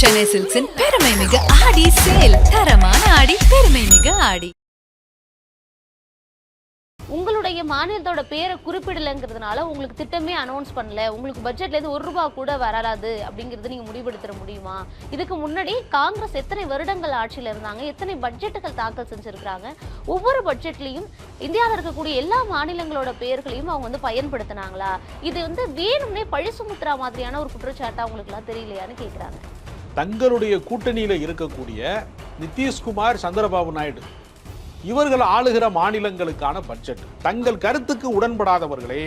சென்னை சில்க்ஸின் பெருமை மிகு ஆடி சேல். தரமான ஆடி பெருமை மிகு ஆடி. உங்களுடைய மாநிலத்தோட பேரை குறிப்பிடலைங்கிறதுனால உங்களுக்கு திட்டமே அனௌன்ஸ் பண்ணல. உங்களுக்கு பட்ஜெட்ல இருந்து ஒரு ரூபா கூட வராது அப்படிங்கிறது நீங்க முடிவெடுத்துட முடியுமா? இதுக்கு முன்னாடி காங்கிரஸ் எத்தனை வருடங்கள் ஆட்சியில இருந்தாங்க எத்தனை பட்ஜெட்டுகள் தாக்கல் செஞ்சிருக்காங்க ஒவ்வொரு பட்ஜெட்லயும் இந்தியாவில் இருக்கக்கூடிய எல்லா மாநிலங்களோட பெயர்களையும் அவங்க வந்து பயன்படுத்தினாங்களா? இது வந்து வேணும்னே பழி சுமுத்ரா மாதிரியான ஒரு குற்றச்சாட்டா உங்களுக்கு எல்லாம் தெரியலையான்னு கேக்குறாங்க. தங்களுடைய கூட்டணியில் இருக்கக்கூடிய நிதிஷ்குமார் சந்திரபாபு நாயுடு. இவர்கள் ஆளுகிற மாநிலங்களுக்கான பட்ஜெட் தங்கள் கருத்துக்கு உடன்படாதவர்களே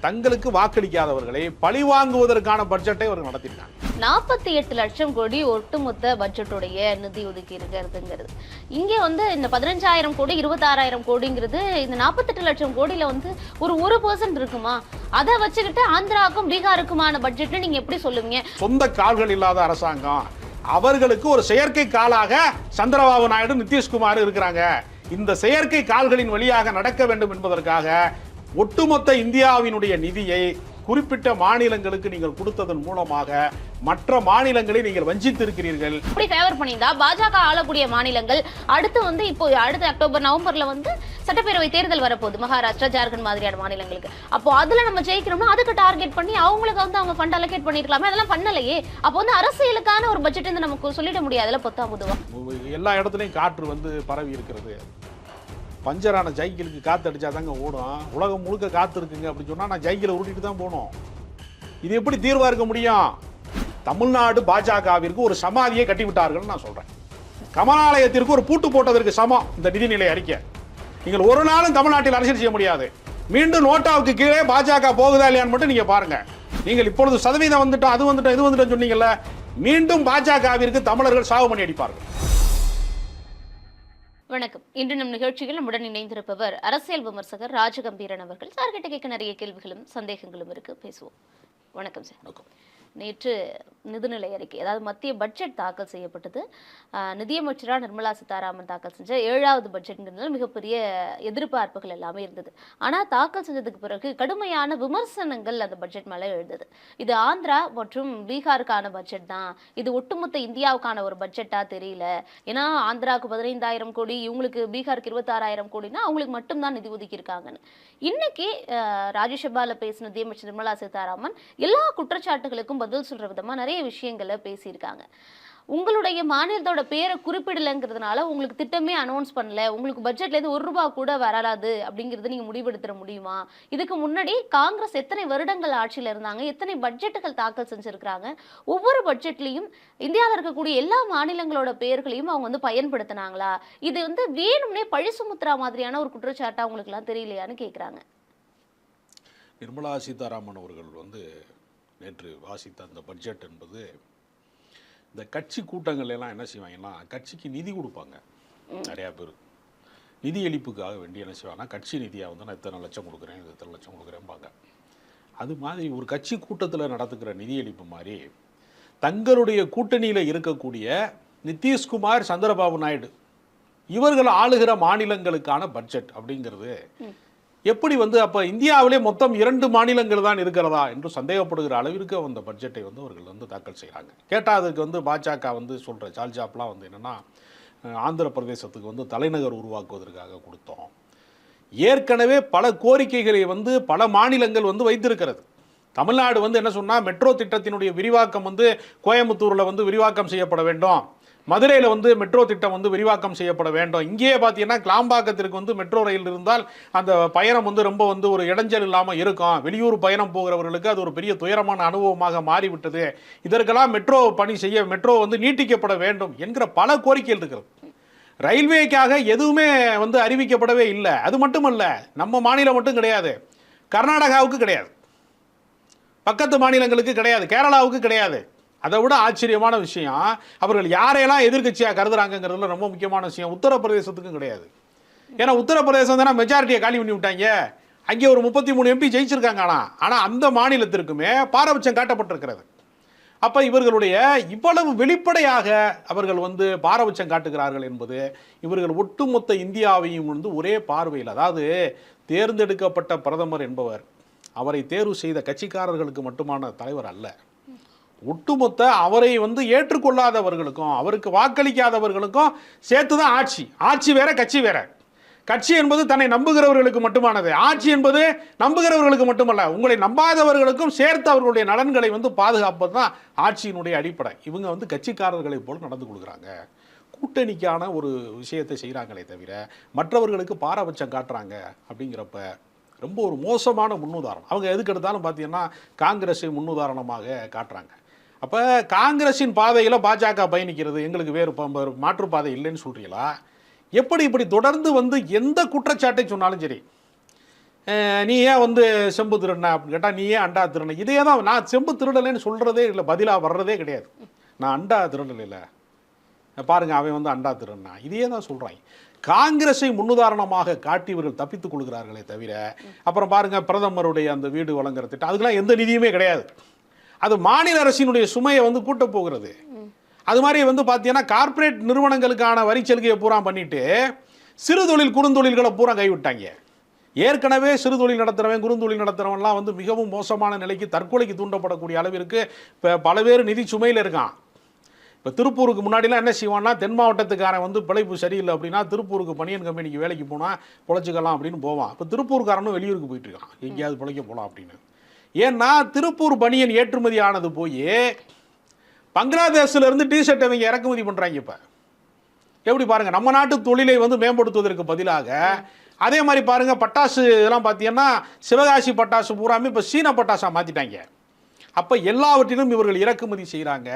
தங்களுக்கு வாக்களிக்காதவர்களை பழி வாங்குவதற்கான பட்ஜெட்டை அவர்கள் நடத்தினாங்க நாற்பத்தி எட்டு லட்சம் கோடி ஒட்டுமொத்த பட்ஜெட்டுடைய நிதி ஒதுக்கி இருக்கிறதுங்கிறது இங்கே வந்து இந்த பதினஞ்சாயிரம் கோடி இருபத்தாறாயிரம் கோடிங்கிறது இந்த நாற்பத்தெட்டு லட்சம் கோடியில் வந்து ஒரு ஒரு பர்சன்ட் இருக்குமா? அதை வச்சுக்கிட்டு ஆந்திராவுக்கும் பீகாருக்குமான பட்ஜெட்டை நீங்கள் எப்படி சொல்லுவீங்க? சொந்த கால்கள் இல்லாத அரசாங்கம். அவர்களுக்கு ஒரு செயற்கை காலாக சந்திரபாபு நாயுடு நிதிஷ்குமார் இருக்கிறாங்க. இந்த செயற்கை கால்களின் வழியாக நடக்க வேண்டும் என்பதற்காக ஒட்டுமொத்த இந்தியாவினுடைய நிதியை குறிப்பிட்ட மாநிலங்களுக்கு நீங்கள் கொடுத்ததன் மூலமாக மற்ற மாநிலங்களை நீங்கள் வஞ்சித்திருக்கிறீர்கள். இப்படி ஃபேவர் பண்ணியிருந்தா பாஜக ஆளக்கூடிய மாநிலங்கள் அடுத்து வந்து இப்போ அடுத்த அக்டோபர் நவம்பர்ல வந்து சட்டப்பேரவை தேர்தல் வரப்போகுது மகாராஷ்டிரா ஜார்க்கண்ட் மாதிரியான மாநிலங்களுக்கு. அப்போ அதுல நம்ம ஜெயிக்கணும்னா அதுக்கு டார்கெட் பண்ணி அவங்களுக்கு வந்து அவங்க ஃபண்ட் அலோகேட் பண்ணிருக்கலாமே அதெல்லாம் பண்ணலையே. அப்போ வந்து அரசியலுக்கான ஒரு பட்ஜெட் வந்து நமக்கு சொல்லிட முடியாதுல பொத்தா பொதுவா? எல்லா இடத்துலையும் காற்று வந்து பரவி இருக்கிறது. பஞ்சரான ஜைக்கிளுக்கு காற்று அடிச்சா தாங்க ஓடும். உலகம் முழுக்க காற்று இருக்குங்க அப்படின்னு சொன்னால் நான் ஜைக்கிளை உருட்டிட்டு தான் போகணும். இது எப்படி தீர்வாக இருக்க முடியும்? தமிழ்நாடு பாஜகவிற்கு ஒரு சமாதியை கட்டிவிட்டார்கள் நான் சொல்கிறேன் கமலாலயத்திற்கு ஒரு பூட்டு போட்டதற்கு சமம் இந்த நிதிநிலை அறிக்கை. நீங்கள் ஒரு நாளும் தமிழ்நாட்டில் அரசியல் செய்ய முடியாது. மீண்டும் நோட்டாவுக்கு கீழே பாஜக போகுதா இல்லையான்னு மட்டும் நீங்கள் பாருங்கள் நீங்கள் இப்பொழுது சதவீதம் வந்துட்டோம் அது வந்துட்டோம் இது வந்துட்டோம் சொன்னீங்கல்ல மீண்டும் பாஜகவிற்கு தமிழர்கள் சாவு பண்ணி அடிப்பார்கள். வணக்கம். இன்று நம் நிகழ்ச்சியில் நம்முடன் இணைந்திருப்பவர் அரசியல் விமர்சகர் ராஜகம்பீரன் அவர்கள். சார்கிட்ட கேட்க நிறைய கேள்விகளும் சந்தேகங்களும் இருக்கு. பேசுவோம். வணக்கம் சார். வணக்கம். நேற்று நிதிநிலை அறிக்கை அதாவது மத்திய பட்ஜெட் தாக்கல் செய்யப்பட்டது. நிதியமைச்சராக நிர்மலா சீதாராமன் தாக்கல் செஞ்ச ஏழாவது பட்ஜெட்ங்கிறதுனால மிகப்பெரிய எதிர்பார்ப்புகள் எல்லாமே இருந்தது. ஆனால் தாக்கல் செஞ்சதுக்கு பிறகு கடுமையான விமர்சனங்கள் அந்த பட்ஜெட் மேலே எழுந்தது. இது ஆந்திரா மற்றும் பீகாருக்கான பட்ஜெட் தான். இது ஒட்டுமொத்த இந்தியாவுக்கான ஒரு பட்ஜெட்டாக தெரியல. ஏன்னா ஆந்திராவுக்கு பதினைந்தாயிரம் கோடி இவங்களுக்கு பீகாருக்கு இருபத்தாறாயிரம் கோடினா அவங்களுக்கு மட்டும்தான் நிதி ஒதுக்கியிருக்காங்கன்னு. இன்னைக்கு ராஜ்யசபாவில் ராஜ்யசபால பேசின நிதியமைச்சர் நிர்மலா சீதாராமன் எல்லா குற்றச்சாட்டுகளுக்கும் பதில் சொல்ற விதமாக நிறைய விஷயங்களை பேசியிருக்காங்க. உங்களுடைய மாநிலத்தோட பேரை குறிப்பிடலைங்கிறதுனால உங்களுக்கு திட்டமே அனௌன்ஸ் பண்ணல. உங்களுக்கு பட்ஜெட்லேருந்து ஒரு ரூபா கூட வராது அப்படிங்கிறது நீங்கள் முடிவெடுத்துட முடியுமா? இதுக்கு முன்னாடி காங்கிரஸ் எத்தனை வருடங்கள் ஆட்சியில் இருந்தாங்க? எத்தனை பட்ஜெட்டுகள் தாக்கல் செஞ்சுருக்கிறாங்க? ஒவ்வொரு பட்ஜெட்லேயும் இந்தியாவில் இருக்கக்கூடிய எல்லா மாநிலங்களோட பெயர்களையும் அவங்க வந்து பயன்படுத்தினாங்களா? இது வந்து வேணும்னே பழிசுமுத்ரா மாதிரியான ஒரு குற்றச்சாட்டாக அவங்களுக்குலாம் தெரியலையான்னு கேட்குறாங்க நிர்மலா சீதாராமன் அவர்கள் வந்து நேற்று வாசித்த அந்த பட்ஜெட் என்பது இந்த கட்சி கூட்டங்கள் எல்லாம் என்ன செய்வாங்கன்னா கட்சிக்கு நிதி கொடுப்பாங்க. நிறையா பேர். நிதி அளிப்புக்காக வேண்டி என்ன செய்வாங்கன்னா கட்சி நிதியாக வந்து நான் இத்தனை லட்சம் கொடுக்குறேன் இத்தனை லட்சம் கொடுக்குறேன்பாங்க. அது மாதிரி ஒரு கட்சி கூட்டத்தில் நடத்துக்கிற நிதியளிப்பு மாதிரி தங்களுடைய கூட்டணியில் இருக்கக்கூடிய நிதிஷ்குமார் சந்திரபாபு நாயுடு இவர்கள் ஆளுகிற மாநிலங்களுக்கான பட்ஜெட் அப்படிங்கிறது எப்படி வந்து அப்போ இந்தியாவிலே மொத்தம் இரண்டு மாநிலங்கள் தான் இருக்கிறதா என்று சந்தேகப்படுகிற அளவிற்கு அந்த பட்ஜெட்டை வந்து அவர்கள் வந்து தாக்கல் செய்கிறாங்க கேட்டால் அதுக்கு வந்து பாஜக வந்து சொல்கிற ஜால்ஜாப்லாம் வந்து என்னென்னா ஆந்திர பிரதேசத்துக்கு வந்து தலைநகர் உருவாக்குவதற்காக கொடுத்தோம். ஏற்கனவே பல கோரிக்கைகளை வந்து பல மாநிலங்கள் வந்து வைத்திருக்கிறது. தமிழ்நாடு வந்து என்ன சொன்னால் மெட்ரோ திட்டத்தினுடைய விரிவாக்கம் வந்து கோயம்புத்தூரில் வந்து விரிவாக்கம் செய்யப்பட வேண்டும். மதுரையில் வந்து மெட்ரோ திட்டம் வந்து விரிவாக்கம் செய்யப்பட வேண்டும். இங்கேயே பார்த்தீங்கன்னா கிளாம்பாக்கத்திற்கு வந்து மெட்ரோ ரயில் இருந்தால் அந்த பயணம் வந்து ரொம்ப வந்து ஒரு இடைஞ்சல் இல்லாமல் இருக்கும். வெளியூர் பயணம் போகிறவர்களுக்கு அது ஒரு பெரிய துயரமான அனுபவமாக மாறிவிட்டது. இதற்கெல்லாம் மெட்ரோ பணி செய்ய மெட்ரோ வந்து நீட்டிக்கப்பட வேண்டும் என்கிற பல கோரிக்கைகள். இருக்கிறது ரயில்வேக்காக எதுவுமே வந்து அறிவிக்கப்படவே இல்லை. அது மட்டுமல்ல நம்ம மாநிலம் மட்டும் கிடையாது. கர்நாடகாவுக்கு கிடையாது. பக்கத்து மாநிலங்களுக்கு கிடையாது. கேரளாவுக்கு கிடையாது. அதை விட ஆச்சரியமான விஷயம் அவர்கள் யாரையெல்லாம் எதிர்கட்சியாக கருதுறாங்கிறதுல ரொம்ப முக்கியமான விஷயம். உத்தரப்பிரதேசத்துக்கும் கிடையாது. ஏன்னா உத்தரப்பிரதேசம் தானே மெஜாரிட்டியை காலி பண்ணி விட்டாங்க. அங்கே ஒரு முப்பத்தி மூணு எம்பி ஜெயிச்சிருக்காங்க ஆனால் ஆனால் அந்த மாநிலத்திற்குமே பாரபட்சம் காட்டப்பட்டிருக்கிறது. அப்போ இவர்களுடைய இவ்வளவு வெளிப்படையாக அவர்கள் வந்து பாரபட்சம் காட்டுகிறார்கள் என்பது இவர்கள் ஒட்டுமொத்த இந்தியாவையும் வந்து ஒரே பார்வையில் அதாவது தேர்ந்தெடுக்கப்பட்ட பிரதமர் என்பவர் அவரை தேர்வு செய்த கட்சிக்காரர்களுக்கு மட்டுமான தலைவர் அல்ல. ஒட்டுமொத்த அவரை வந்து ஏற்றுக்கொள்ளாதவர்களுக்கும் அவருக்கு வாக்களிக்காதவர்களுக்கும் சேர்த்து தான் ஆட்சி. ஆட்சி வேற கட்சி வேற. கட்சி என்பது தன்னை நம்புகிறவர்களுக்கு மட்டுமானது. ஆட்சி என்பது நம்புகிறவர்களுக்கு மட்டுமல்ல உங்களை நம்பாதவர்களுக்கும் சேர்த்து அவர்களுடைய நலன்களை வந்து பாதுகாப்பது தான் ஆட்சியினுடைய அடிப்படை. இவங்க வந்து கட்சிக்காரர்களை போல நடந்து கொள்கிறாங்க. கூட்டணிக்கான ஒரு விஷயத்தை செய்கிறாங்களே தவிர மற்றவர்களுக்கு பாரபட்சம் காட்டுறாங்க அப்படிங்கிறப்ப ரொம்ப ஒரு மோசமான முன்னுதாரணம். அவங்க எதுக்கு எடுத்தாலும் பார்த்தீங்கன்னா காங்கிரஸை முன்னுதாரணமாக காட்டுறாங்க. அப்போ காங்கிரஸின் பாதையில் பாஜக பயணிக்கிறது. எங்களுக்கு வேறு ப- வேறு மாற்றுப்பாதை இல்லைன்னு சொல்கிறீங்களா எப்படி இப்படி தொடர்ந்து வந்து எந்த குற்றச்சாட்டை சொன்னாலும் சரி. நீ ஏன் வந்து செம்பு திருடின அப்படின்னு கேட்டால் நீ ஏன் அண்டா திருடின. இதே தான் நான் செம்பு திருடலைன்னு சொல்கிறதே இல்லை பதிலாக வர்றதே கிடையாது. நான் அண்டா திருடலை இல்லை அவன் வந்து அண்டா திருடினா. இதையே தான் சொல்கிறாங்க காங்கிரஸை முன்னுதாரணமாக காட்டி இவர்கள் தப்பித்துக் கொள்கிறார்களே தவிர அப்புறம் பாருங்கள் பிரதமருடைய அந்த வீடு வழங்குற திட்டம் அதுக்கெல்லாம் எந்த நிதியுமே கிடையாது. அது மாநில அரசினுடைய சுமையை வந்து கூட்ட போகிறது. அது மாதிரி வந்து பார்த்தீங்கன்னா கார்ப்பரேட் நிறுவனங்களுக்கான வரி சலுகையை பூரா பண்ணிட்டு சிறு தொழில் குறுந்தொழில்களை பூரா கைவிட்டாங்க. ஏற்கனவே சிறு தொழில் நடத்துகிறவன் குறுந்தொழில் நடத்துகிறவன்லாம் வந்து மிகவும் மோசமான நிலைக்கு தற்கொலைக்கு தூண்டப்படக்கூடிய அளவிற்கு இப்போ பல பேர் நிதி சுமையில் இருக்கான். இப்போ திருப்பூருக்கு முன்னாடிலாம் என்ன செய்வான்னா தென் மாவட்டத்துக்காரன் வந்து பிழைப்பு சரியில்லை அப்படின்னா திருப்பூருக்கு பனியன் கம்பெனிக்கு வேலைக்கு போனால் பிழைச்சிக்கலாம் அப்படின்னு போவான். இப்போ திருப்பூர்காரனும் வெளியூருக்கு போயிட்டு இருக்கான். எங்கேயாவது பிழைக்க போகலாம் அப்படின்னு. ஏன்னா திருப்பூர் பனியன் ஏற்றுமதி ஆனது போய் பங்களாதேஷிலிருந்து டிஷர்ட் அவங்க இறக்குமதி பண்ணுறாங்க இப்போ. எப்படி பாருங்கள் நம்ம நாட்டு தொழிலை வந்து மேம்படுத்துவதற்கு பதிலாக அதே மாதிரி பாருங்கள் பட்டாசு இதெல்லாம் பார்த்தீங்கன்னா சிவகாசி பட்டாசு பூராமே இப்போ சீன பட்டாசாக மாற்றிட்டாங்க அப்போ எல்லாவற்றிலும் இவர்கள் இறக்குமதி செய்கிறாங்க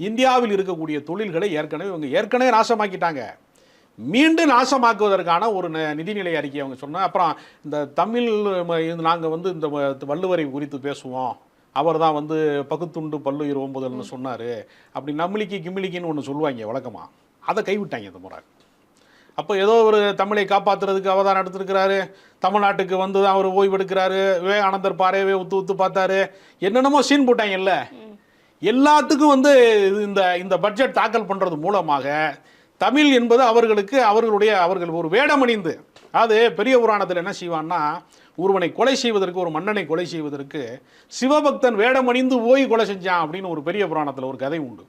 இந்தியாவில் இருக்கக்கூடிய தொழில்களை ஏற்கனவே இவங்க ஏற்கனவே நாசமாக்கிட்டாங்க. மீண்டும் நாசமாக்குவதற்கான ஒரு நிதிநிலை அறிக்கை அவங்க சொன்னாங்க அப்புறம் இந்த தமிழ் நாங்கள் வந்து இந்த வள்ளுவரை குறித்து பேசுவோம். அவர் தான் வந்து பகுத்துண்டு பல்லுயிர் ஓம்புதல்னு சொன்னார். அப்படி நம்மளிக்கு கிமிலிக்கின்னு ஒன்று சொல்லுவாங்க வழக்கமாக அதை கைவிட்டாங்க இந்த முறை. அப்போ ஏதோ ஒரு தமிழை காப்பாற்றுறதுக்கு அவதாரம் எடுத்திருக்கிறாரு. தமிழ்நாட்டுக்கு வந்து தான் அவர் ஓய்வு எடுக்கிறாரு. விவேகானந்தர் பாறையவே உத்து உத்து பார்த்தாரு. என்னென்னமோ சீன் போட்டாங்கல்ல. எல்லாத்துக்கும் வந்து இது இந்த இந்த பட்ஜெட் தாக்கல் பண்ணுறது மூலமாக தமிழ் என்பது அவர்களுக்கு அவர்களுடைய அவர்கள் ஒரு வேடமணிந்து. அது பெரிய புராணத்தில் என்ன செய்வான்னா ஒருவனை கொலை செய்வதற்கு ஒரு மன்னனை கொலை செய்வதற்கு சிவபக்தன் வேடமணிந்து போய் கொலை செஞ்சான் அப்படின்னு ஒரு பெரிய புராணத்தில் ஒரு கதை உண்டு.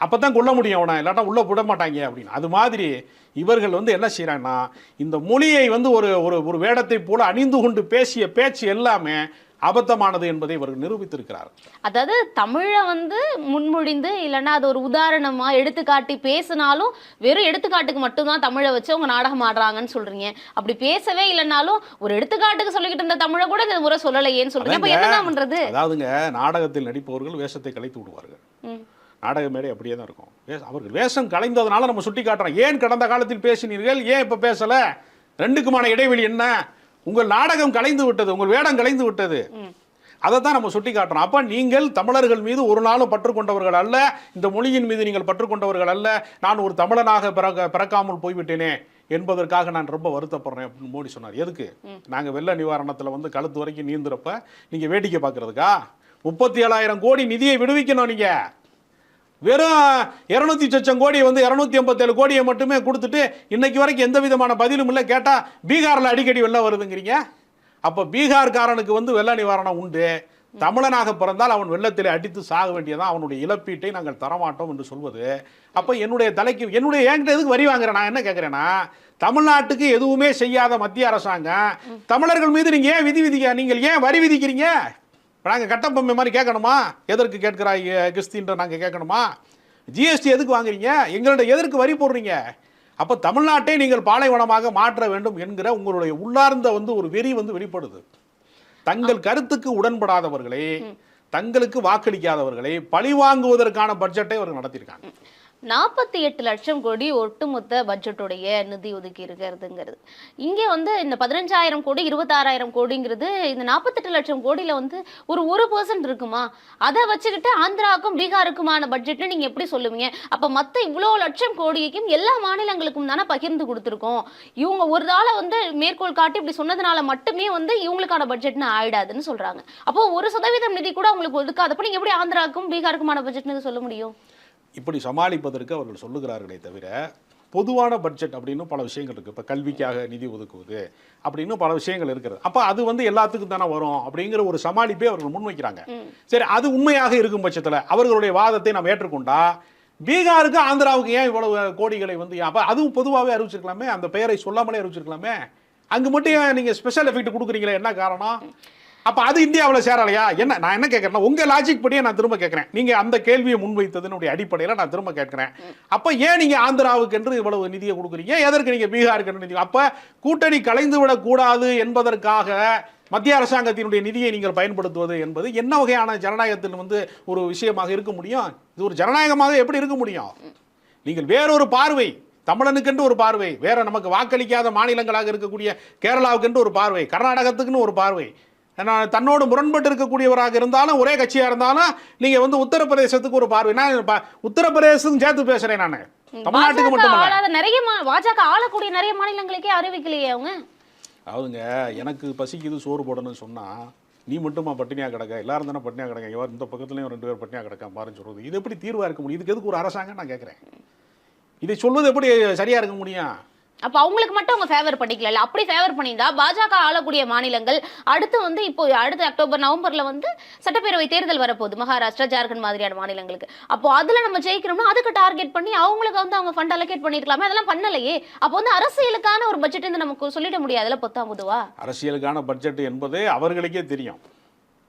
அப்பதான் கொல்ல முடியும் அவனை இல்லாட்டா உள்ள விட மாட்டாங்க அப்படின்னு. அது மாதிரி இவர்கள் வந்து என்ன செய்றாங்கன்னா இந்த மொழியை வந்து ஒரு ஒரு ஒரு வேடத்தை போல அணிந்து கொண்டு பேசிய பேச்சு எல்லாமே அபத்தமானது என்பதை இவர்கள் நிரூபித்திருக்கிறார் அதாவது தமிழை வந்து முன்மொழிந்து இல்லைன்னா அது ஒரு உதாரணமா எடுத்துக்காட்டி பேசினாலும் வெறும் எடுத்துக்காட்டுக்கு மட்டும்தான் தமிழை வச்சு அவங்க நாடகம் ஆடுறாங்கன்னு சொல்றீங்க. அப்படி பேசவே இல்லைனாலும் ஒரு எடுத்துக்காட்டுக்கு சொல்லிக்கிட்டு இருந்த தமிழை கூட இந்த முறை சொல்லலையேன்னு சொல்றீங்க. அப்ப. என்னதான் பண்றது? அதாவதுங்க நாடகத்தில் நடிப்பவர்கள் வேஷத்தை கலைத்து விடுவார்கள். நாடக மேடை அப்படியே தான் இருக்கும். அவர்கள் வேஷம் கலைந்ததுனால நம்ம சுட்டி காட்டுறோம் ஏன் கடந்த காலத்தில் பேசினீர்கள்? ஏன் இப்போ பேசல? ரெண்டுக்குமான இடைவெளி என்ன? உங்கள் நாடகம் கலைந்து விட்டது உங்கள் வேடம் கலைந்து விட்டது. அதை தான் நம்ம சுட்டி காட்டுறோம் அப்போ நீங்கள் தமிழர்கள் மீது ஒரு நாளும் பற்று கொண்டவர்கள் அல்ல. இந்த மொழியின் மீது நீங்கள் பற்று கொண்டவர்கள் அல்ல. நான் ஒரு தமிழனாக பிறக்க பிறக்காமல் போய்விட்டேனே என்பதற்காக நான் ரொம்ப வருத்தப்படுறேன் அப்படின்னு மோடி சொன்னார். எதுக்கு? நாங்கள் வெள்ள நிவாரணத்தில் வந்து கழுத்து வரைக்கும் நீந்துறப்ப நீங்கள் வேடிக்கை பார்க்கறதுக்கா? முப்பத்தி ஏழாயிரம் கோடி நிதியை விடுவிக்கணும் நீங்கள் வெறும் இரநூத்தி சொச்சம் கோடியை வந்து இரநூத்தி ஐம்பத்தேழு கோடியை மட்டுமே கொடுத்துட்டு இன்னைக்கு வரைக்கும் எந்த விதமான பதிலும் இல்லை. கேட்டால் பீகாரில் அடிக்கடி வெள்ளம் வருதுங்கிறீங்க. அப்போ பீகார்காரனுக்கு வந்து வெள்ள நிவாரணம் உண்டு. தமிழனாக பிறந்தால் அவன் வெள்ளத்தில் அடித்து சாக வேண்டியதான் அவனுடைய இழப்பீட்டை நாங்கள் தரமாட்டோம் என்று சொல்வது. அப்போ என்னுடைய தலைக்கு என்னுடைய என்கிட்ட எதுக்கு வரி வாங்குறேன்? நான் என்ன கேட்குறேன்னா தமிழ்நாட்டுக்கு எதுவுமே செய்யாத மத்திய அரசாங்கம் தமிழர்கள் மீது நீங்கள் ஏன் விதி விதிக்க நீங்கள் ஏன் வரி விதிக்கிறீங்க? இப்போ நாங்கள் கட்டப்பொம்மை மாதிரி கேட்கணுமா? எதற்கு கேட்கிறாய் கிறிஸ்தின்ற நாங்கள் கேட்கணுமா? ஜிஎஸ்டி எதுக்கு வாங்குறீங்க? எங்கள்ட்ட எதற்கு வரி போடுறீங்க? அப்போ தமிழ்நாட்டை நீங்கள் பாலைவனமாக மாற்ற வேண்டும் என்கிற உங்களுடைய உள்ளார்ந்த வந்து ஒரு வெறி வந்து வெளிப்படுது. தங்கள் கருத்துக்கு உடன்படாதவர்களை தங்களுக்கு வாக்களிக்காதவர்களை பழி வாங்குவதற்கான பட்ஜெட்டை அவர்கள் நடத்தியிருக்காங்க. நாற்பத்தி எட்டு லட்சம் கோடி ஒட்டுமொத்த பட்ஜெட்டுடைய நிதி ஒதுக்கி இருக்கிறதுங்கிறது. இங்கே வந்து இந்த பதினஞ்சாயிரம் கோடி இருபத்தாறாயிரம் கோடிங்கிறது இந்த நாற்பத்தெட்டு லட்சம் கோடியில் வந்து ஒரு ஒரு பர்சன்ட் இருக்குமா? அதை வச்சுக்கிட்டு ஆந்திராவுக்கும் பீகாருக்குமான பட்ஜெட்னு நீங்கள் எப்படி சொல்லுவீங்க? அப்போ மற்ற இவ்வளோ லட்சம் கோடிக்கும் எல்லா மாநிலங்களுக்கும் தானே பகிர்ந்து கொடுத்துருக்கோம். இவங்க ஒரு நாளை வந்து மேற்கோள் காட்டி இப்படி சொன்னதுனால மட்டுமே வந்து இவங்களுக்கான பட்ஜெட்னு ஆயிடாதுன்னு சொல்கிறாங்க அப்போ ஒரு சதவீதம் நிதி கூட அவங்களுக்கு ஒதுக்காதப்போ நீங்கள் எப்படி ஆந்திராவுக்கும் பீகாருக்குமான பட்ஜெட்னு சொல்ல முடியும்? இப்படி சமாளிப்பதற்கு அவர்கள் சொல்லுகிறார்களே தவிர பொதுவான பட்ஜெட் அப்படின்னு பல விஷயங்கள் இருக்குது இப்போ கல்விக்காக நிதி ஒதுக்குவது அப்படின்னு பல விஷயங்கள் இருக்கிறது. அப்போ அது வந்து எல்லாத்துக்கும் தானே வரும் அப்படிங்கிற ஒரு சமாளிப்பை அவர்கள் முன்வைக்கிறாங்க. சரி அது உண்மையாக இருக்கும் பட்சத்தில் அவர்களுடைய வாதத்தை நாம் ஏற்றுக்கொண்டா பீகாருக்கு ஆந்திராவுக்கு ஏன் இவ்வளவு கோடிகளை வந்து அப்போ அதுவும் பொதுவாகவே அறிவிச்சிருக்கலாமே அந்த பெயரை சொல்லாமலே அறிவிச்சிருக்கலாமே. அங்கே மட்டும் ஏன் நீங்கள் ஸ்பெஷல் எஃபெக்ட் கொடுக்குறீங்களே என்ன காரணம்? அப்போ அது இந்தியாவில் சேரலையா? என்ன நான் என்ன கேட்குறேன்னா உங்கள் லாஜிக் படியே நான் திரும்ப கேட்குறேன் நீங்கள் அந்த கேள்வியை முன்வைத்ததுனுடைய அடிப்படையில் நான் திரும்ப கேட்குறேன் அப்போ ஏன் நீங்கள் ஆந்திராவுக்கு என்று இவ்வளவு நிதியை கொடுக்குறீங்க? எதற்கு நீங்கள் பீகாருக்கு என்று நிதி? அப்போ கூட்டணி கலைந்து விடக்கூடாது என்பதற்காக மத்திய அரசாங்கத்தினுடைய நிதியை நீங்கள் பயன்படுத்துவது என்பது என்ன வகையான ஜனநாயகத்தில் வந்து ஒரு விஷயமாக இருக்க முடியும்? இது ஒரு ஜனநாயகமாக எப்படி இருக்க முடியும்? நீங்கள் வேறொரு பார்வை தமிழனுக்கென்று ஒரு பார்வை வேற நமக்கு வாக்களிக்காத மாநிலங்களாக இருக்கக்கூடிய கேரளாவுக்கென்று ஒரு பார்வை கர்நாடகத்துக்குன்னு ஒரு பார்வை ஏன்னா, தன்னோடு முரண்பட்டு இருக்கக்கூடியவராக இருந்தாலும் ஒரே கட்சியாக இருந்தாலும் நீங்க வந்து உத்தரப்பிரதேசத்துக்கு ஒரு பார்வை. நான் உத்தரப்பிரதேசம் சேர்த்து பேசுறேன் நான். தமிழ்நாட்டுக்கு ஆளாத நிறைய பாஜக ஆளக்கூடிய நிறைய மாநிலங்களுக்கே அறிவிக்கலையே அவங்க. அவுங்க எனக்கு பசிக்குது சோறு போடணும்னு சொன்னா நீ மட்டுமா பட்டினியா கிடக்க? எல்லாரும் தானே பட்டினியா கிடக்க? இவர் இந்த பக்கத்துலயும் ரெண்டு பேர் பட்டினியா கிடக்க? பாருன்னு சொல்றது. இது எப்படி தீர்வா இருக்க முடியும்? இதுக்கு எதுக்கு ஒரு அரசாங்கம் நான் கேட்குறேன் இதை சொல்வது எப்படி சரியா இருக்க முடியும்? அப்ப அவங்களுக்கு மட்டும் அவங்க ஃபேவர் பண்ணிக்கல. அப்படி ஃபேவர் பண்ணியிருந்தா பாஜக ஆளக்கூடிய மாநிலங்கள் அடுத்து வந்து இப்போ அடுத்த அக்டோபர் நவம்பர்ல வந்து சட்டப்பேரவை தேர்தல் வரப்போகுது. மகாராஷ்டிரா ஜார்க்கண்ட் மாதிரியான மாநிலங்களுக்கு. அப்போ அதுல நம்ம ஜெயிக்கிறோம்னா அதுக்கு டார்கெட் பண்ணி அவங்களுக்கு வந்து அவங்க ஃபண்ட் அலோகேட் பண்ணிருக்கலாமே. அதெல்லாம் பண்ணலையே. அப்போ வந்து அரசியலுக்கான ஒரு பட்ஜெட் நமக்கு சொல்லிட முடியாதுல பொத்தாம் பொதுவா? அரசியலுக்கான பட்ஜெட் என்பது அவர்களுக்கே தெரியும்.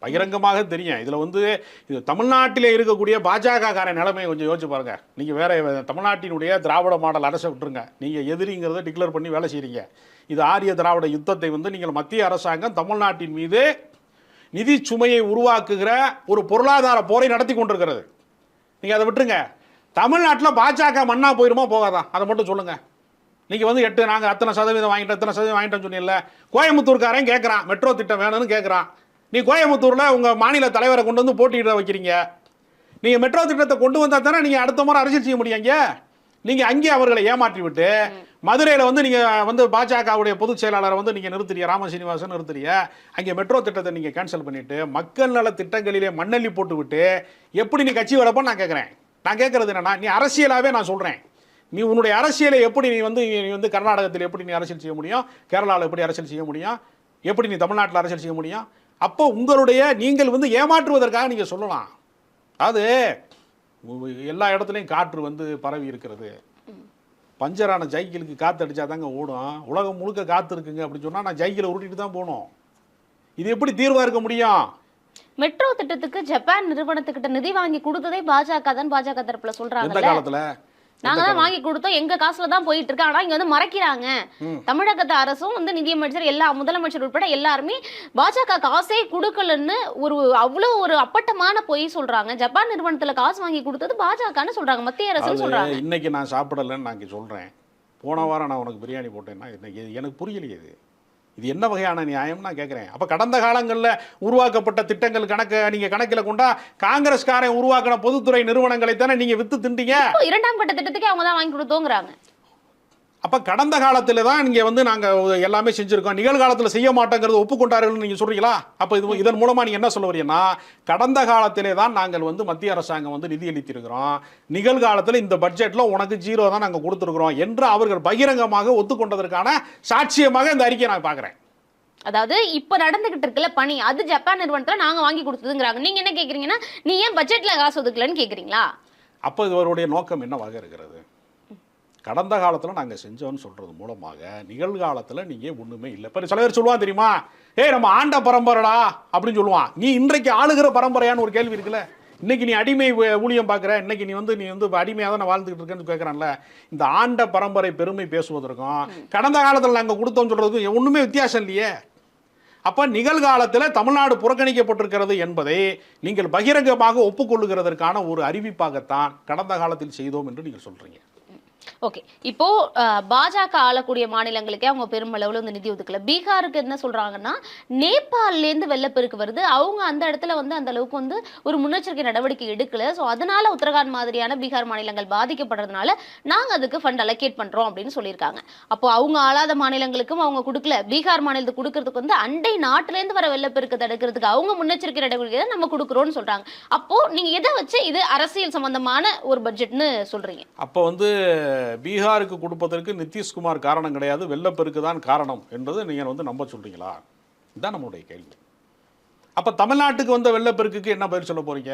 பகிரங்கமாக தெரியும். இதில் வந்து இது தமிழ்நாட்டில் இருக்கக்கூடிய பாஜக கார நிலைமையை கொஞ்சம் யோசிச்சு பாருங்கள் நீங்கள் வேறு தமிழ்நாட்டினுடைய திராவிட மாடல் அரசை விட்டுருங்க. நீங்கள் எதிரிங்கிறத டிக்ளேர் பண்ணி வேலை செய்கிறீங்க இது ஆரிய திராவிட யுத்தத்தை வந்து நீங்கள் மத்திய அரசாங்கம் தமிழ்நாட்டின் மீது நிதி சுமையை உருவாக்குகிற ஒரு பொருளாதார போரை நடத்தி கொண்டிருக்கிறது. நீங்கள் அதை விட்டுருங்க. தமிழ்நாட்டில் பாஜக மண்ணா போயிருமா போகாதான் அதை மட்டும் சொல்லுங்கள் நீங்கள் வந்து எட்டு நாங்கள் அத்தனை சதவீதம் வாங்கிட்டோம் அத்தனை சதவீதம் வாங்கிட்டோம்னு சொன்னீங்கல்ல. கோயம்புத்தூர்காரன் கேட்குறான் மெட்ரோ திட்டம் வேணும்னு கேட்குறான் நீ கோயம்புத்தூரில் உங்கள் மாநில தலைவரை கொண்டு வந்து போட்டியிட வைக்கிறீங்க. நீங்கள் மெட்ரோ திட்டத்தை கொண்டு வந்தால் தானே நீங்கள் அடுத்த முறை அரசியல் செய்ய முடியும் நீங்கள் நீங்க அங்கே அவர்களை ஏமாற்றி விட்டு மதுரையில் வந்து நீங்கள் வந்து பாஜகவுடைய பொதுச் செயலாளரை வந்து நீங்கள் நிறுத்துறீங்க ராம சீனிவாசன் நிறுத்துறீங்க. அங்கே மெட்ரோ திட்டத்தை நீங்கள் கேன்சல் பண்ணிவிட்டு மக்கள் நல திட்டங்களிலே மண்ணள்ளி போட்டு விட்டு எப்படி நீ கட்சி வளர்ப்ப நான் கேட்குறேன் நான் கேட்குறது என்னென்னா நீ அரசியலாகவே நான் சொல்கிறேன் நீ உன்னுடைய அரசியலை எப்படி நீ வந்து நீ வந்து கர்நாடகத்தில் எப்படி நீ அரசியல் செய்ய முடியும் கேரளாவில் எப்படி அரசியல் செய்ய முடியும் எப்படி நீ தமிழ்நாட்டில் அரசியல் செய்ய முடியும் அப்போ உங்களுடைய நீங்கள் வந்து ஏமாற்றுவதற்காக நீங்கள் சொல்லலாம். அது எல்லா இடத்துலையும் காற்று வந்து பரவி இருக்கிறது. பஞ்சரான ஜைக்கிளுக்கு காற்று அடிச்சா தாங்க ஓடும். உலகம் முழுக்க காற்று இருக்குங்க அப்படின்னு சொன்னால் நான் ஜைக்கிளை உருட்டிட்டு தான் போகணும். இது எப்படி தீர்வாக இருக்க முடியும்? மெட்ரோ திட்டத்துக்கு ஜப்பான் நிறுவனத்துக்கிட்ட நிதி வாங்கி கொடுத்ததே பாஜக தான் பாஜக தரப்புல எந்த சொல்றாங்கல்ல காலத்தில்? நாங்க தான் வாங்கி கொடுத்தோம். எங்க காசுல தான் போயிட்டு இருக்கு ஆனா இங்க வந்து மறைக்கிறாங்க. தமிழகத்து அரசும் வந்து நிதியமைச்சர் எல்லா முதலமைச்சர் உட்பட எல்லாருமே பாஜக காசே கொடுக்கலன்னு ஒரு அவ்வளவு ஒரு அப்பட்டமான பொய் சொல்றாங்க. ஜப்பான் நிறுவனத்துல காசு வாங்கி கொடுத்தது பாஜகன்னு சொல்றாங்க. மத்திய அரசுன்னு சொல்றாங்க. இன்னைக்கு நான் சாப்பிடலைன்னு நான் இங்கே சொல்கிறேன் போன வாரம் நான் உனக்கு பிரியாணி போட்டேன்னா இது எனக்கு புரியலையே இது என்ன வகையான நியாயம் நான் கேட்குறேன். அப்போ கடந்த காலங்களில் உருவாக்கப்பட்ட திட்டங்கள் கணக்கு நீங்கள் கணக்கில் கொண்டா காங்கிரஸ்காரன் உருவாக்கின பொதுத்துறை நிறுவனங்களை தானே நீங்கள் விற்று திண்டீங்க? இரண்டாம் கட்ட திட்டத்துக்கே அவங்க தான் வாங்கி கொடுத்தோங்கிறாங்க. அப்போ கடந்த காலத்தில் தான் நீங்கள் வந்து நாங்கள் எல்லாமே செஞ்சுருக்கோம். நிகழ்காலத்தில் செய்ய மாட்டோங்கிறது ஒப்புக்கொண்டார்கள்னு நீங்கள் சொல்கிறீங்களா அப்போ இது இதன் மூலமாக நீங்கள் என்ன சொல்ல வரீங்கன்னா கடந்த காலத்திலே தான் நாங்கள் வந்து மத்திய அரசாங்கம் வந்து நிதி அளித்திருக்கிறோம். நிகழ்காலத்தில் இந்த பட்ஜெட்டில் உனக்கு ஜீரோ தான் நாங்கள் கொடுத்துருக்குறோம் என்று அவர்கள் பகிரங்கமாக ஒத்துக்கொண்டதற்கான சாட்சியமாக இந்த அறிக்கையை நான் பார்க்குறேன். அதாவது இப்ப நடந்துகிட்டு இருக்குல்ல பணி அது ஜப்பான் நிறுவனத்துல நாங்க வாங்கி கொடுத்ததுங்கிறாங்க. நீங்க என்ன கேக்குறீங்கன்னா நீ ஏன் பட்ஜெட்ல காசு ஒதுக்கலன்னு கேக்குறீங்களா? அப்போ இவருடைய நோக்கம் என்னவாக இருக்கிறது? கடந்த காலத்தில் நாங்கள் செஞ்சோம்னு சொல்கிறது மூலமாக நிகழ்காலத்தில் நீங்கள் ஒன்றுமே இல்லை. இப்போ சில பேர் சொல்லுவான் தெரியுமா? ஏய் நம்ம ஆண்ட பரம்பரைடா அப்படின்னு சொல்லுவான். நீ இன்றைக்கு ஆளுகிற பரம்பரையான்னு ஒரு கேள்வி இருக்குல்ல? இன்னைக்கு நீ அடிமை ஊழியம் பார்க்குற இன்னைக்கு நீ வந்து நீ வந்து அடிமையாக தான் நான் வாழ்ந்துக்கிட்டு இருக்கேன்னு கேட்குறான்ல இந்த ஆண்ட பரம்பரை பெருமை பேசுவதற்கும் கடந்த காலத்தில் நாங்கள் கொடுத்தோம்னு சொல்கிறதுக்கும் ஒன்றுமே வித்தியாசம் இல்லையே. அப்போ நிகழ்காலத்தில் தமிழ்நாடு புறக்கணிக்கப்பட்டிருக்கிறது என்பதை நீங்கள் பகிரங்கமாக ஒப்புக்கொள்ளுகிறதற்கான ஒரு அறிவிப்பாகத்தான் கடந்த காலத்தில் செய்தோம் என்று நீங்கள் சொல்கிறீங்க ஓகே. இப்போ பாஜக ஆளக்கூடிய மாநிலங்களுக்கே அவங்க பெருமளவுல வந்து நிதி ஒதுக்கல. பீகாருக்கு என்ன சொல்றாங்கன்னா நேபாள்ல இருந்து வெள்ளப்பெருக்கு வருது. அவங்க அந்த இடத்துல வந்து அந்த அளவுக்கு வந்து ஒரு முன்னெச்சரிக்கை நடவடிக்கை எடுக்கல. ஸோ அதனால உத்தரகாண்ட் மாதிரியான பீகார் மாநிலங்கள் பாதிக்கப்படுறதுனால நாங்க அதுக்கு ஃபண்ட் அலோகேட் பண்றோம் அப்படின்னு சொல்லியிருக்காங்க. அப்போ அவங்க ஆளாத மாநிலங்களுக்கும் அவங்க கொடுக்கல. பீகார் மாநிலத்துக்கு கொடுக்கறதுக்கு வந்து அண்டை நாட்டுல இருந்து வர வெள்ளப்பெருக்கு தடுக்கிறதுக்கு அவங்க முன்னெச்சரிக்கை நடவடிக்கை தான் நம்ம கொடுக்குறோம்னு சொல்றாங்க. அப்போ நீங்க எதை வச்சு இது அரசியல் சம்பந்தமான ஒரு பட்ஜெட்னு சொல்றீங்க? அப்போ வந்து பீகாருக்கு கொடுப்பதற்கு நிதிஷ்குமார் காரணம் கிடையாது. வெள்ளப்பெருக்கு தான் காரணம் என்பது நீங்கள் வந்து நம்ப சொல்கிறீங்களா இதுதான் நம்மளுடைய கேள்வி. அப்போ தமிழ்நாட்டுக்கு வந்த வெள்ளப்பெருக்குக்கு என்ன பதில் சொல்ல போகிறீங்க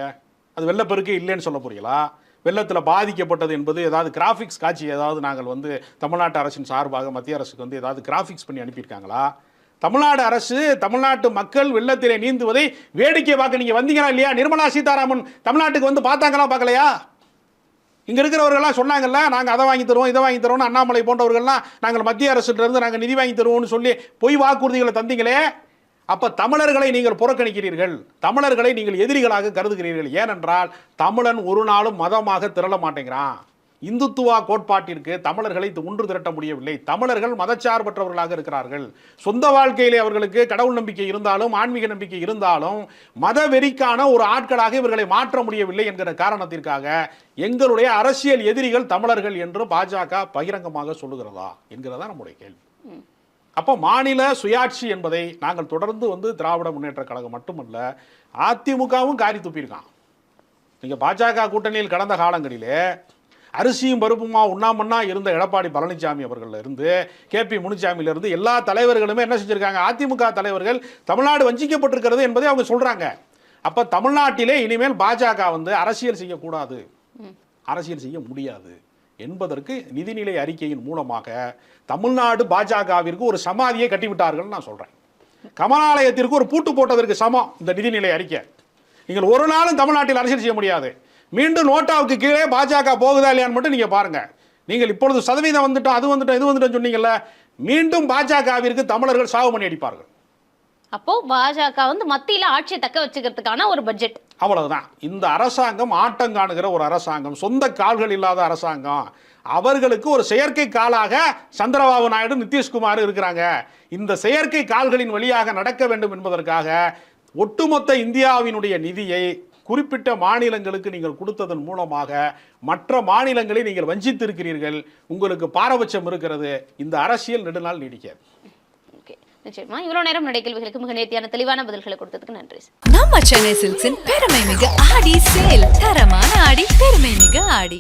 அது வெள்ளப்பெருக்கு இல்லைன்னு சொல்ல போகிறீங்களா வெள்ளத்தில் பாதிக்கப்பட்டது என்பது ஏதாவது கிராஃபிக்ஸ் காட்சி ஏதாவது நாங்கள் வந்து தமிழ்நாட்டு அரசின் சார்பாக மத்திய அரசுக்கு வந்து ஏதாவது கிராஃபிக்ஸ் பண்ணி அனுப்பியிருக்காங்களா? தமிழ்நாடு அரசு தமிழ்நாட்டு மக்கள் வெள்ளத்திலே நீந்துவதை வேடிக்கை பார்க்க நீங்கள் வந்தீங்களா இல்லையா? நிர்மலா சீதாராமன் தமிழ்நாட்டுக்கு வந்து பார்த்தாங்களா பார்க்கலையா? இங்கே இருக்கிறவர்கள்லாம் சொன்னாங்கல்ல நாங்கள் அதை வாங்கி தருவோம் இதை வாங்கி தருவோம் அண்ணாமலை போன்றவர்கள்லாம் நாங்கள் மத்திய அரசுலேருந்து நாங்கள் நிதி வாங்கி தருவோம்னு சொல்லி பொய் வாக்குறுதிகளை தந்தீங்களே அப்போ தமிழர்களை நீங்கள் புறக்கணிக்கிறீர்கள். தமிழர்களை நீங்கள் எதிரிகளாக கருதுகிறீர்கள். ஏனென்றால் தமிழன் ஒரு நாளும் மதமாக திரள மாட்டேங்கிறான். இந்துத்துவா கோட்பாட்டிற்கு தமிழர்களை ஒன்று திரட்ட முடியவில்லை. தமிழர்கள் மதச்சார்பற்றவர்களாக இருக்கிறார்கள். சொந்த வாழ்க்கையிலே அவர்களுக்கு கடவுள் நம்பிக்கை இருந்தாலும் ஆன்மீக நம்பிக்கை இருந்தாலும் மத வெறிக்கான ஒரு ஆட்களாக இவர்களை மாற்ற முடியவில்லை என்கிற காரணத்திற்காக எங்களுடைய அரசியல் எதிரிகள் தமிழர்கள் என்று பாஜக பகிரங்கமாக சொல்லுகிறதா என்கிறதா நம்முடைய கேள்வி. அப்போ மாநில சுயாட்சி என்பதை நாங்கள் தொடர்ந்து வந்து திராவிட முன்னேற்ற கழகம் மட்டுமல்ல அதிமுகவும் காரி துப்பியிருக்கான். நீங்க பாஜக கூட்டணியில் கடந்த காலங்களிலே அரிசியும் பருப்புமா உண்ணாமண்ணா இருந்த எடப்பாடி பழனிசாமி அவர்கள்ல இருந்து கே பி முனுசாமியில இருந்து எல்லா தலைவர்களுமே என்ன செஞ்சிருக்காங்க? அதிமுக தலைவர்கள் தமிழ்நாடு வஞ்சிக்கப்பட்டிருக்கிறது என்பதை அவங்க சொல்றாங்க. அப்ப தமிழ்நாட்டிலே இனிமேல் பாஜக வந்து அரசியல் செய்யக்கூடாது. அரசியல் செய்ய முடியாது என்பதற்கு நிதிநிலை அறிக்கையின் மூலமாக தமிழ்நாடு பாஜகவிற்கு ஒரு சமாதியை கட்டிவிட்டார்கள் நான் சொல்றேன். கமலாலயத்திற்கு ஒரு பூட்டு போட்டதற்கு சமம் இந்த நிதிநிலை அறிக்கை. நீங்கள் ஒரு நாளும் தமிழ்நாட்டில் அரசியல் செய்ய முடியாது. மீண்டும் நோட்டாவுக்கு கீழே பாஜக போகுதா இல்லையான்னு மட்டும் நீங்க பாருங்க. நீங்கள் இப்பொழுது சதவீதம் வந்துட்டோம் அது வந்துட்டோம் இது வந்துட்டோம் சொன்னீங்கல்ல மீண்டும் பாஜகவிற்கு தமிழர்கள் சாவு பண்ணி அடிப்பார்கள். அப்போ பாஜக வந்து மத்தியில ஆட்சியை தக்க வச்சுக்கிறதுக்கான ஒரு பட்ஜெட் அவ்வளவுதான். இந்த அரசாங்கம் ஆட்டம் காணுகிற ஒரு அரசாங்கம் சொந்த கால்கள் இல்லாத அரசாங்கம். அவர்களுக்கு ஒரு செயற்கை காலாக சந்திரபாபு நாயுடு நிதிஷ்குமார் இருக்கிறாங்க. இந்த செயற்கை கால்களின் வழியாக நடக்க வேண்டும் என்பதற்காக ஒட்டுமொத்த இந்தியாவினுடைய நிதியை குறிப்பிட்ட மாநிலங்களுக்கு நீங்கள் கொடுத்ததன் மூலமாக மற்ற மாநிலங்களை நீங்கள் வஞ்சித்திருக்கிறீர்கள். உங்களுக்கு பாரபட்சம் இருக்கிறது. இந்த அரசியல் நெடுநாள் நீடிக்காது. ஓகே. நிச்சயமா. இவ்வளவு நேரம் நடை கேள்விகளுக்கு மிக நேர்த்தியான தெளிவான பதில்களை கொடுத்ததுக்கு நன்றி நம்ம சென்னை சில்க்ஸின் பெருமை மிக ஆடி சேல். தரமான ஆடி பெருமை மிக ஆடி.